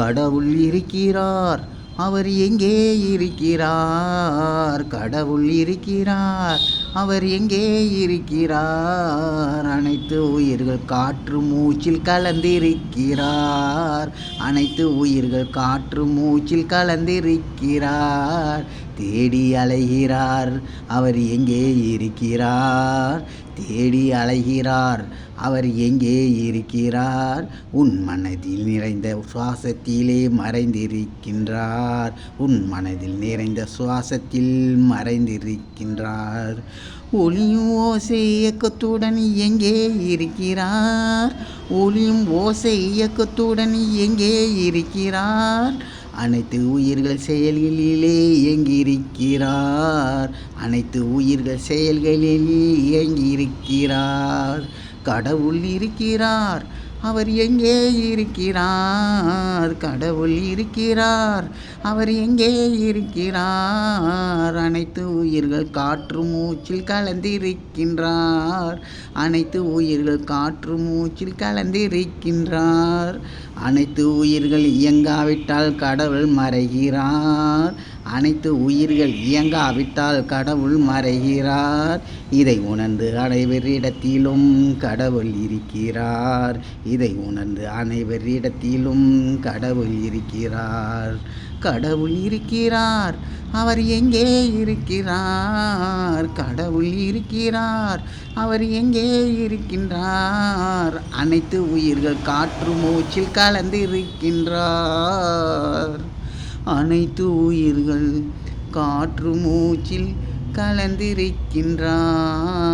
கடவுள் இருக்கிறார் அவர் எங்கே இருக்கிறார்? கடவுள் இருக்கிறார் அவர் எங்கே இருக்கிறார்? அனைத்து உயிர்கள் காற்று மூச்சில் கலந்திருக்கிறார். அனைத்து உயிர்கள் காற்று மூச்சில் கலந்திருக்கிறார். தேடி அலைகிறார் அவர் எங்கே இருக்கிறார்? தேடி அலைகிறார். அவர் எங்கே இருக்கிறார்? உன் மனதில் நிறைந்த சுவாசத்திலே மறைந்திருக்கின்றார். உன் மனதில் நிறைந்த சுவாசத்தில் மறைந்திருக்கின்றார். ஒளியும் ஓசை இயக்கத்துடன் எங்கே இருக்கிறார்? ஒளியும் ஓசை இயக்கத்துடன் எங்கே இருக்கிறார்? அனைத்து உயிர்கள் செயல்களிலே இயங்கியிருக்கிறார். அனைத்து உயிர்கள் செயல்களில் இயங்கியிருக்கிறார். கடவுள் இருக்கிறார். அவர் எங்கே இருக்கிறார்? கடவுள் இருக்கிறார். அவர் எங்கே இருக்கிறார்? அனைத்து உயிர்கள் காற்று மூச்சில் கலந்திருக்கின்றார். அனைத்து உயிர்கள் காற்று மூச்சில் கலந்திருக்கின்றார். அனைத்து உயிர்கள் இயங்காவிட்டால் கடவுள் மறைகிறார். அனைத்து உயிர்கள் இயங்காவிட்டால் கடவுள் மறைகிறார். இதை உணர்ந்து அனைவரிடத்திலும் கடவுள் இருக்கிறார். இதை உணர்ந்து அனைவரிடத்திலும் கடவுள் இருக்கிறார். கடவுள் இருக்கிறார். அவர் எங்கே இருக்கிறார்? கடவுள் இருக்கிறார். அவர் எங்கே இருக்கின்றார்? அனைத்து உயிர்கள் காற்று மூச்சில் கலந்திருக்கின்றார். அனைத்து உயிர்கள். காற்று மூச்சில் கலந்திருக்கின்றார்.